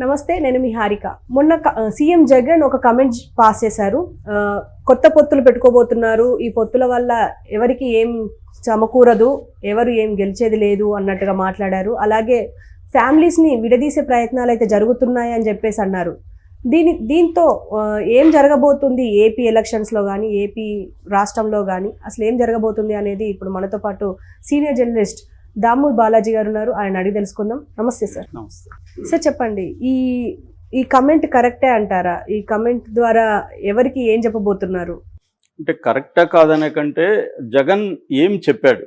నమస్తే నేను మీ హారిక. మొన్న సీఎం జగన్ ఒక కమెంట్ పాస్ చేశారు. కొత్త పొత్తులు పెట్టుకోబోతున్నారు. ఈ పొత్తుల వల్ల ఎవరికి ఏం సమకూరదు ఎవరు ఏం గెలిచేది లేదు అన్నట్టుగా మాట్లాడారు. అలాగే ఫ్యామిలీస్ని విడదీసే ప్రయత్నాలు అయితే జరుగుతున్నాయి అని చెప్పేసి అన్నారు. దీని దీంతో ఏం జరగబోతుంది ఏపీ ఎలక్షన్స్లో కానీ ఏపీ రాష్ట్రంలో కానీ అసలు ఏం జరగబోతుంది అనేది ఇప్పుడు మనతో పాటు సీనియర్ జర్నలిస్ట్ దాము బాలాజీ గారు ఉన్నారు. ఆయన అడిగి తెలుసుకుందాం. నమస్తే సార్. నమస్తే. సార్ చెప్పండి. ఈ ఈ కమెంట్ కరెక్టే అంటారా? ఈ కమెంట్ ద్వారా ఎవరికి ఏం చెప్పబోతున్నారు? అంటే కరెక్టా కాదనే కంటే జగన్ ఏం చెప్పాడు?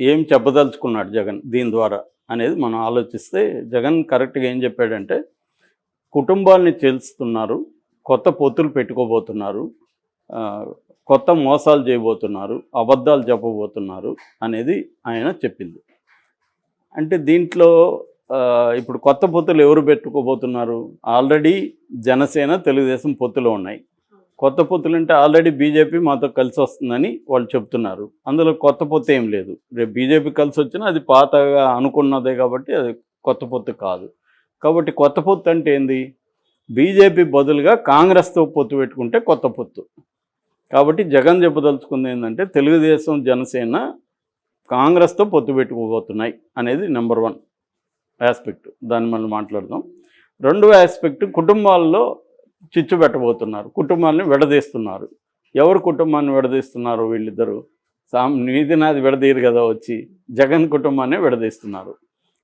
ఏం చెప్పదలుచుకున్నాడు జగన్ దీని ద్వారా అనేది మనం ఆలోచిస్తే జగన్ కరెక్ట్గా ఏం చెప్పాడంటే కుటుంబాలని చేల్చుతున్నారు కొత్త పొత్తులు పెట్టుకోబోతున్నారు కొత్త మోసాలు చేయబోతున్నారు అబద్ధాలు చెప్పబోతున్నారు అనేది ఆయన చెప్పింది. అంటే దీంట్లో ఇప్పుడు కొత్త పొత్తులు ఎవరు పెట్టుకోబోతున్నారు? ఆల్రెడీ జనసేన తెలుగుదేశం పొత్తులు ఉన్నాయి. కొత్త పొత్తులు అంటే ఆల్రెడీ బీజేపీ మాతో కలిసి వస్తుందని వాళ్ళు చెప్తున్నారు. అందులో కొత్త పొత్తు ఏం లేదు. రేపు బీజేపీ కలిసి వచ్చినా అది పాతగా అనుకున్నదే కాబట్టి అది కొత్త పొత్తు కాదు. కాబట్టి కొత్త పొత్తు అంటే ఏంది? బీజేపీ బదులుగా కాంగ్రెస్తో పొత్తు పెట్టుకుంటే కొత్త పొత్తు. కాబట్టి జగన్ చెప్పదలుచుకుంది ఏంటంటే తెలుగుదేశం జనసేన కాంగ్రెస్తో పొత్తు పెట్టుకోబోతున్నాయి అనేది నెంబర్ వన్ ఆస్పెక్ట్ దాన్ని మనం మాట్లాడదాం. రెండవ ఆస్పెక్ట్ కుటుంబాల్లో చిచ్చు పెట్టబోతున్నారు. కుటుంబాన్ని విడదీస్తున్నారు. ఎవరు కుటుంబాన్ని విడదీస్తున్నారు వీళ్ళిద్దరూ? సాం నీది నాది విడదీయరు కదా వచ్చి. జగన్ కుటుంబాన్ని విడదీస్తున్నారు.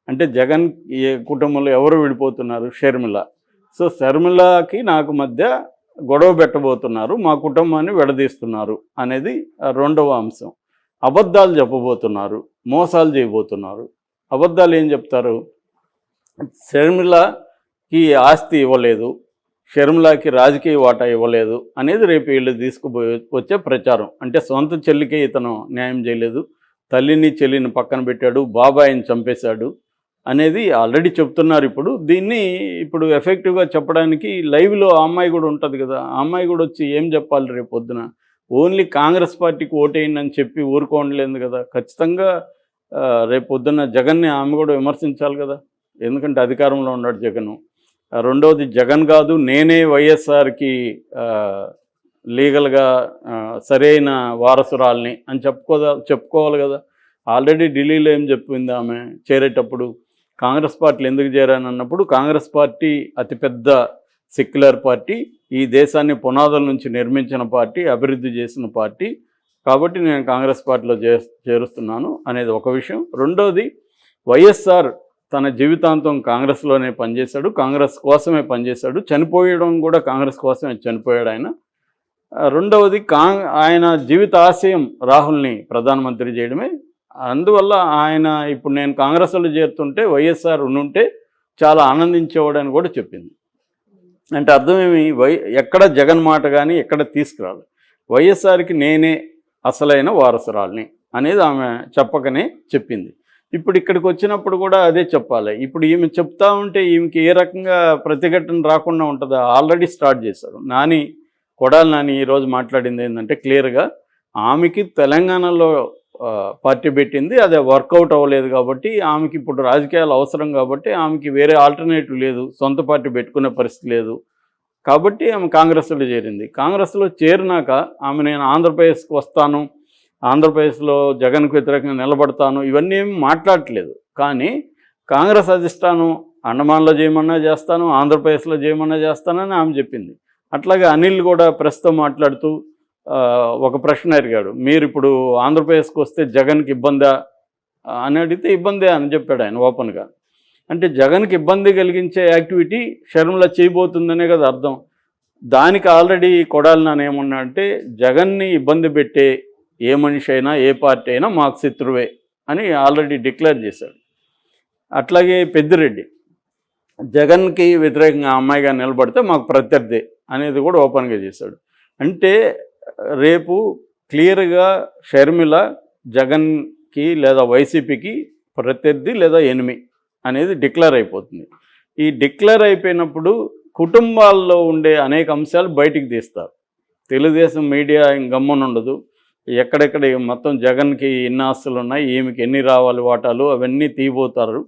అంటే జగన్ ఏ కుటుంబంలో ఎవరు విడిపోతున్నారు? షర్మిల. సో షర్మిలకి నాకు మధ్య గొడవ పెట్టబోతున్నారు. మా కుటుంబాన్ని విడదీస్తున్నారు అనేది రెండవ అంశం. అబద్ధాలు చెప్పబోతున్నారు మోసాలు చేయబోతున్నారు. అబద్ధాలు ఏం చెప్తారు? షర్మిలకి ఆస్తి ఇవ్వలేదు షర్మిలాకి రాజకీయ వాటా ఇవ్వలేదు అనేది రేపు వీళ్ళు తీసుకుపోయి వచ్చే ప్రచారం. అంటే సొంత చెల్లికే ఇతను న్యాయం చేయలేదు తల్లిని చెల్లిని పక్కన పెట్టాడు బాబాయిని చంపేశాడు అనేది ఆల్రెడీ చెప్తున్నారు ఇప్పుడు. దీన్ని ఇప్పుడు ఎఫెక్టివ్గా చెప్పడానికి లైవ్లో ఆ అమ్మాయి కూడా ఉంటుంది కదా ఆ అమ్మాయి కూడా వచ్చి ఏం చెప్పాలి రేపు పొద్దున? ఓన్లీ కాంగ్రెస్ పార్టీకి ఓటేయండి అని చెప్పి ఊరుకోవడం కదా. ఖచ్చితంగా రేపు పొద్దున్న జగన్ని ఆమె కూడా విమర్శించాలి కదా. ఎందుకంటే అధికారంలో ఉన్నాడు జగన్. రెండవది జగన్ కాదు నేనే వైఎస్ఆర్కి లీగల్గా సరైన వారసురాల్ని అని చెప్పుకోదా చెప్పుకోవాలి కదా. ఆల్రెడీ ఢిల్లీలో ఏం చెప్పింది ఆమె? చేరేటప్పుడు కాంగ్రెస్ పార్టీలు ఎందుకు చేరానన్నప్పుడు కాంగ్రెస్ పార్టీ అతిపెద్ద సెక్యులర్ పార్టీ ఈ దేశాన్ని పునాదుల నుంచి నిర్మించిన పార్టీ అభివృద్ధి చేసిన పార్టీ. కాబట్టి నేను కాంగ్రెస్ పార్టీలో చే చేరుస్తున్నాను అనేది ఒక విషయం. రెండోది వైఎస్ఆర్ తన జీవితాంతం కాంగ్రెస్లోనే పనిచేశాడు కాంగ్రెస్ కోసమే పనిచేశాడు. చనిపోయడం కూడా కాంగ్రెస్ కోసమే చనిపోయాడు ఆయన. రెండవది కాంగ్ ఆయన జీవిత ఆశయం రాహుల్ని ప్రధానమంత్రి చేయడమే. అందువల్ల ఆయన ఇప్పుడు నేను కాంగ్రెస్లో చేరుతుంటే వైఎస్ఆర్ ఉండుంటే చాలా ఆనందించేవాడని కూడా చెప్పింది. అంటే అర్థమేమి వై ఎక్కడ జగన్ మాట కానీ ఎక్కడ తీసుకురాదు. వైఎస్ఆర్కి నేనే అసలైన వారసురాల్ని అనేది ఆమె చెప్పకనే చెప్పింది. ఇప్పుడు ఇక్కడికి వచ్చినప్పుడు కూడా అదే చెప్పాలి. ఇప్పుడు ఈమె చెప్తా ఉంటే ఈమెకి ఏ రకంగా ప్రతిఘటన రాకుండా ఉంటుందా? ఆల్రెడీ స్టార్ట్ చేశారు. నాని కొడాలి నాని ఈరోజు మాట్లాడింది ఏంటంటే క్లియర్గా ఆమెకి తెలంగాణలో పార్టీ పెట్టింది అదే వర్కౌట్ అవ్వలేదు కాబట్టి ఆమెకి ఇప్పుడు రాజకీయాలు అవసరం కాబట్టి ఆమెకి వేరే ఆల్టర్నేటివ్ లేదు సొంత పార్టీ పెట్టుకునే పరిస్థితి లేదు. కాబట్టి ఆమె కాంగ్రెస్లో చేరింది. కాంగ్రెస్లో చేరినాక ఆమె నేను ఆంధ్రప్రదేశ్కి వస్తాను ఆంధ్రప్రదేశ్లో జగన్కు వ్యతిరేకంగా నిలబడతాను ఇవన్నీ ఏమి మాట్లాడట్లేదు. కానీ కాంగ్రెస్ అధిష్టానం అండమాన్లో చేయమన్నా చేస్తాను ఆంధ్రప్రదేశ్లో చేయమన్నా చేస్తానని ఆమె చెప్పింది. అట్లాగే అనిల్ కూడా ప్రస్తుతం మాట్లాడుతూ ఒక ప్రశ్న అడిగాడు. మీరు ఇప్పుడు ఆంధ్రప్రదేశ్కి వస్తే జగన్కి ఇబ్బందా? అని అడిగితే ఇబ్బందే అని చెప్పాడు ఆయన ఓపెన్గా. అంటే జగన్కి ఇబ్బంది కలిగించే యాక్టివిటీ షర్మిల చేయబోతుందనే కదా అర్థం. దానికి ఆల్రెడీ కొడాలి నాన్న ఏమన్నా అంటే జగన్ని ఇబ్బంది పెట్టే ఏ మనిషి అయినా ఏ పార్టీ అయినా మాకు శత్రువే అని ఆల్రెడీ డిక్లేర్ చేశాడు. అట్లాగే పెద్దిరెడ్డి జగన్కి వ్యతిరేకంగా అమ్మాయిగా నిలబడితే మాకు ప్రత్యర్థి అనేది కూడా ఓపెన్గా చేశాడు. అంటే రేపు క్లియర్గా షర్మిల జగన్కి లేదా వైసీపీకి ప్రత్యర్థి లేదా ఎనిమి అనేది డిక్లేర్ అయిపోతుంది. ఈ డిక్లేర్ అయిపోయినప్పుడు కుటుంబాల్లో ఉండే అనేక అంశాలు బయటికి తీస్తారు. తెలుగుదేశం మీడియా గమ్మునుండదు ఎక్కడెక్కడ మొత్తం జగన్కి ఎన్ని ఆస్తులు ఉన్నాయి ఈమెకి ఎన్ని రావాలి వాటాలు అవన్నీ తీయబోతారు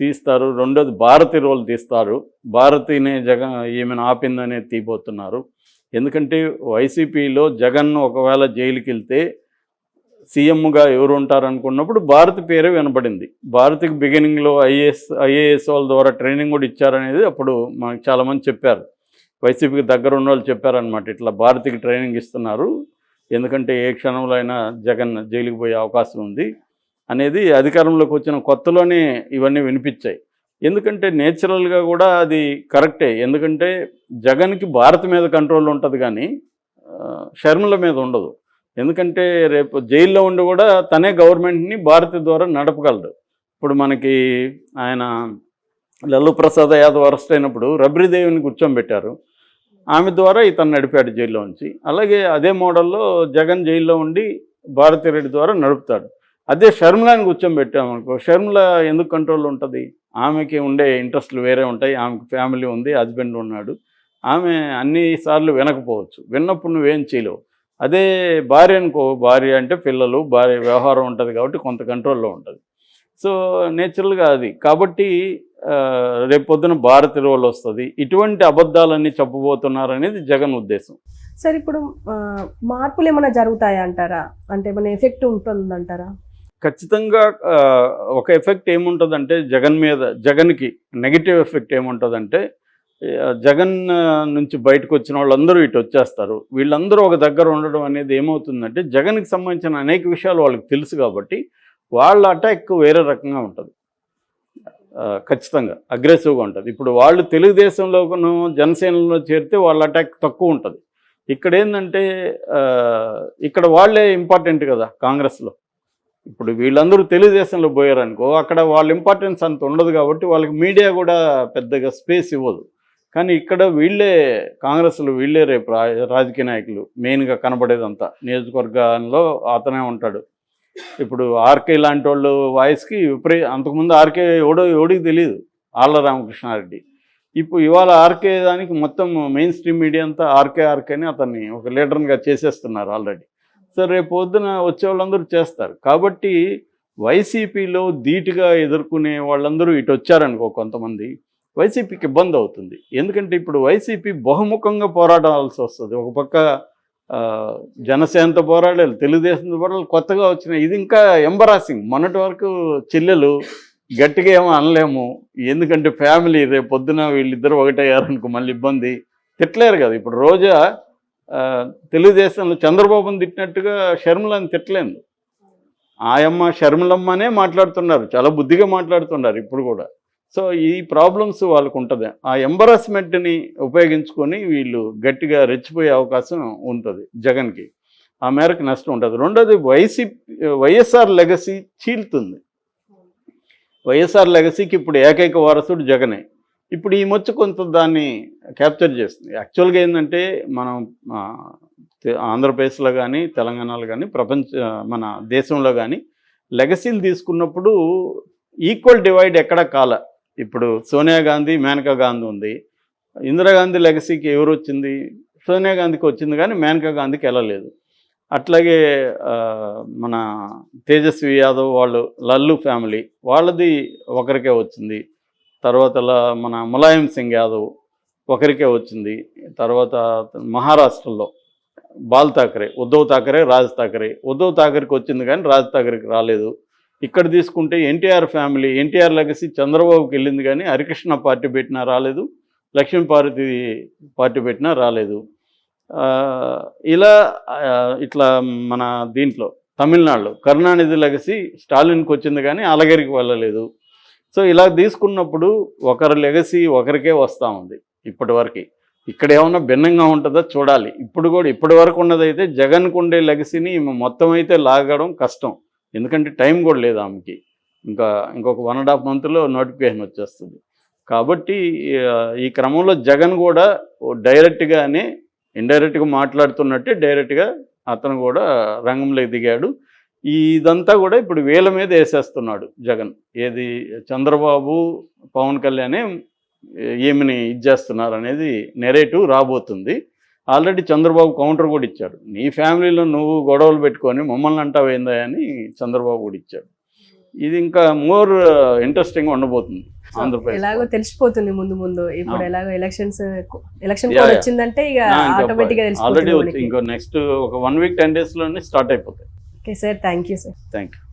తీస్తారు. రెండోది భారతి రోల్ తీస్తారు. భారతీనే జగన్ ఈమెను ఆపిందనే తీయబోతున్నారు. ఎందుకంటే వైసీపీలో జగన్ ఒకవేళ జైలుకి వెళ్తే సీఎంగా ఎవరు ఉంటారు అనుకున్నప్పుడు భారతి పేరే వినపడింది భారతికి బిగినింగ్లో ఐఏఎస్ ఐఏఎస్ వాళ్ళ ద్వారా ట్రైనింగ్ కూడా ఇచ్చారనేది అప్పుడు మనకు చాలామంది చెప్పారు. వైసీపీకి దగ్గర ఉన్న వాళ్ళు చెప్పారనమాట ఇట్లా భారతికి ట్రైనింగ్ ఇస్తున్నారు ఎందుకంటే ఏ క్షణంలో అయినా జగన్ జైలుకి పోయే అవకాశం ఉంది అనేది అధికారంలోకి వచ్చిన కొత్తలోనే ఇవన్నీ వినిపించాయి. ఎందుకంటే నేచురల్గా కూడా అది కరెక్టే. ఎందుకంటే జగన్కి భారత్ మీద కంట్రోల్ ఉంటుంది కానీ షర్మిల మీద ఉండదు. ఎందుకంటే రేపు జైల్లో ఉండి కూడా తనే గవర్నమెంట్ని భారత్ ద్వారా నడపగలడు. ఇప్పుడు మనకి ఆయన లల్లు ప్రసాద్ యాదవ్ అరెస్ట్ అయినప్పుడు రబ్రీదేవిని కూర్చోబెట్టారు. ఆమె ద్వారా ఇతను నడిపాడు జైల్లో ఉంచి అలాగే అదే మోడల్లో జగన్ జైల్లో ఉండి భారతి రెడ్డి ద్వారా నడుపుతాడు. అదే షర్మిలాని కూర్చోబెట్టామనుకో షర్మిల ఎందుకు కంట్రోల్ ఉంటుంది? ఆమెకి ఉండే ఇంట్రెస్ట్లు వేరే ఉంటాయి ఆమెకి ఫ్యామిలీ ఉంది హస్బెండ్ ఉన్నాడు. ఆమె అన్ని సార్లు వినకపోవచ్చు. విన్నప్పుడు నువ్వేం చేయలేవు. అదే భార్య అనుకో భార్య అంటే పిల్లలు భార్య వ్యవహారం ఉంటుంది కాబట్టి కొంత కంట్రోల్లో ఉంటుంది. సో నేచురల్గా అది. కాబట్టి రేపొద్దున రేపు పొద్దున భారతి రోల్ వస్తుంది. ఇటువంటి అబద్ధాలన్నీ చెప్పబోతున్నారు అనేది జగన్ ఉద్దేశం. సార్ ఇప్పుడు మార్పులు ఏమైనా జరుగుతాయా అంటారా అంటే ఏమైనా ఎఫెక్ట్ ఉంటుందంటారా? ఖచ్చితంగా ఒక ఎఫెక్ట్ ఏముంటుందంటే జగన్ మీద జగన్కి నెగిటివ్ ఎఫెక్ట్ ఏముంటుందంటే జగన్ నుంచి బయటకు వచ్చిన వాళ్ళందరూ ఇటు వచ్చేస్తారు. వీళ్ళందరూ ఒక దగ్గర ఉండడం అనేది ఏమవుతుందంటే జగన్కి సంబంధించిన అనేక విషయాలు వాళ్ళకి తెలుసు కాబట్టి వాళ్ళ అటాక్ వేరే రకంగా ఉంటుంది. ఖచ్చితంగా అగ్రెసివ్గా ఉంటుంది. ఇప్పుడు వాళ్ళు తెలుగుదేశంలోను జనసేనలో చేరితే వాళ్ళ అటాక్ తక్కువ ఉంటుంది. ఇక్కడ ఏంటంటే ఇక్కడ వాళ్ళే ఇంపార్టెంట్ కదా కాంగ్రెస్లో. ఇప్పుడు వీళ్ళందరూ తెలుగుదేశంలో పోయారనుకో అక్కడ వాళ్ళ ఇంపార్టెన్స్ అంత ఉండదు కాబట్టి వాళ్ళకి మీడియా కూడా పెద్దగా స్పేస్ ఇవ్వదు. కానీ ఇక్కడ వీళ్ళే కాంగ్రెస్లో వీళ్ళే రేపు రా రాజకీయ నాయకులు మెయిన్గా కనబడేదంతా. నియోజకవర్గంలో అతనే ఉంటాడు. ఇప్పుడు ఆర్కే లాంటి వాళ్ళు వాయిస్కి విపరీ అంతకుముందు ఆర్కే ఎవడో ఎవడికి తెలియదు ఆళ్ళ రామకృష్ణారెడ్డి. ఇప్పుడు ఇవాళ ఆర్కే దానికి మొత్తం మెయిన్ స్ట్రీమ్ మీడియా అంతా ఆర్కే ఆర్కేని అతన్ని ఒక లీడర్గా చేసేస్తున్నారు ఆల్రెడీ. సో రేపు పొద్దున వచ్చే వాళ్ళందరూ చేస్తారు. కాబట్టి వైసీపీలో ధీటుగా ఎదుర్కొనే వాళ్ళందరూ ఇటు వచ్చారనుకో కొంతమంది వైసీపీకి ఇబ్బంది అవుతుంది. ఎందుకంటే ఇప్పుడు వైసీపీ బహుముఖంగా పోరాడాల్సి వస్తుంది. ఒక పక్క జనసేనతో పోరాడాలి తెలుగుదేశంతో పోరాడాలి కొత్తగా వచ్చిన ఇది ఇంకా ఎంబరాసింగ్. మొన్నటి వరకు చెల్లెలు గట్టిగా ఏమో అనలేము. ఎందుకంటే ఫ్యామిలీ రేపు పొద్దున వీళ్ళిద్దరు ఒకటయ్యారనుకో మళ్ళీ ఇబ్బంది. తిట్టలేరు కదా. ఇప్పుడు రోజా తెలుగుదేశంలో చంద్రబాబుని తిట్టినట్టుగా షర్మిలని తిట్టలేదు ఆయమ్మ షర్మిలమ్మనే మాట్లాడుతున్నారు. చాలా బుద్ధిగా మాట్లాడుతున్నారు ఇప్పుడు కూడా. సో ఈ ప్రాబ్లమ్స్ వాళ్ళకు ఉంటుంది. ఆ ఎంబరాస్మెంట్ని ఉపయోగించుకొని వీళ్ళు గట్టిగా రెచ్చిపోయే అవకాశం ఉంటుంది జగన్కి. ఆ మేరకు నష్టం ఉంటుంది. రెండోది వైసీ వైఎస్ఆర్ లెగసీ చీలుతుంది. వైఎస్ఆర్ లెగసీకి ఇప్పుడు ఏకైక వారసుడు జగనే. ఇప్పుడు ఈ మచ్చ కొంత దాన్ని క్యాప్చర్ చేస్తుంది. యాక్చువల్గా ఏంటంటే మనం ఆంధ్రప్రదేశ్లో కానీ తెలంగాణలో కానీ ప్రపంచ మన దేశంలో కానీ లెగసీలు తీసుకున్నప్పుడు ఈక్వల్ డివైడ్ ఎక్కడ కాల. ఇప్పుడు సోనియా గాంధీ మేనకా గాంధీ ఉంది. ఇందిరాగాంధీ లెగసీకి ఎవరు వచ్చింది? సోనియా గాంధీకి వచ్చింది కానీ మేనకా గాంధీకి వెళ్ళలేదు. అట్లాగే మన తేజస్వి యాదవ్ వాళ్ళు లల్లు ఫ్యామిలీ వాళ్ళది ఒకరికే వచ్చింది. తర్వాత మన ములాయం సింగ్ యాదవ్ ఒకరికే వచ్చింది. తర్వాత మహారాష్ట్రలో బాల్ థాకరే ఉద్ధవ్ థాకరే రాజ్ థాకరే ఉద్ధవ్ థాకరేకి వచ్చింది కానీ రాజ్ థాకరేకి రాలేదు. ఇక్కడ తీసుకుంటే ఎన్టీఆర్ ఫ్యామిలీ ఎన్టీఆర్ లెగసీ చంద్రబాబుకి వెళ్ళింది కానీ హరికృష్ణ పార్టీ పెట్టినా రాలేదు లక్ష్మీపార్వతి పార్టీ పెట్టినా రాలేదు. ఇలా ఇట్లా మన దీంట్లో తమిళనాడులో కరుణానిధి లెగసీ స్టాలిన్కి వచ్చింది కానీ అలగరికి వెళ్ళలేదు. సో ఇలా తీసుకున్నప్పుడు ఒకరి లెగసీ ఒకరికే వస్తూ ఉంది ఇప్పటి వరకు ఇక్కడ ఏమన్నా భిన్నంగా ఉంటుందో? చూడాలి. ఇప్పుడు కూడా ఇప్పటి వరకు ఉన్నదైతే జగన్కు ఉండే లెగసీని మొత్తం అయితే లాగడం కష్టం. ఎందుకంటే టైం కూడా లేదు ఆమెకి. ఇంకా ఇంకొక వన్ అండ్ హాఫ్ మంత్లో నోటిఫికేషన్ వచ్చేస్తుంది. కాబట్టి ఈ క్రమంలో జగన్ కూడా డైరెక్ట్గానే ఇండైరెక్ట్గా మాట్లాడుతున్నట్టే డైరెక్ట్గా అతను కూడా రంగంలోకి దిగాడు. ఇదంతా కూడా ఇప్పుడు వీళ్ళ మీద వేసేస్తున్నాడు జగన్. ఏది చంద్రబాబు పవన్ కళ్యాణే ఏమిని ఇచ్చేస్తున్నారు అనేది నెరేటివ్ రాబోతుంది. ఆల్రెడీ చంద్రబాబు కౌంటర్ కూడా ఇచ్చాడు. నీ ఫ్యామిలీలో నువ్వు గొడవలు పెట్టుకొని మమ్మల్ని అంటావేందా అని చంద్రబాబు కూడా ఇచ్చాడు. ఇది ఇంకా మోర్ ఇంట్రెస్టింగ్ ఉండబోతుంది ఆంధ్రప్రదేశ్ ఎలాగో తెలిసిపోతుంది ముందు ముందు. ఇప్పుడు. ఎలాగో ఎలక్షన్స్ ఎలక్షన్ కోడ్. వచ్చిందంటే ఇక ఆటోమేటిక్గా ఆల్రెడీ ఇంకో నెక్స్ట్ ఒక వన్ వీక్ టెన్ డేస్లోనే స్టార్ట్ అయిపోతాయి. Okay, sir. Thank you, sir. Thank you.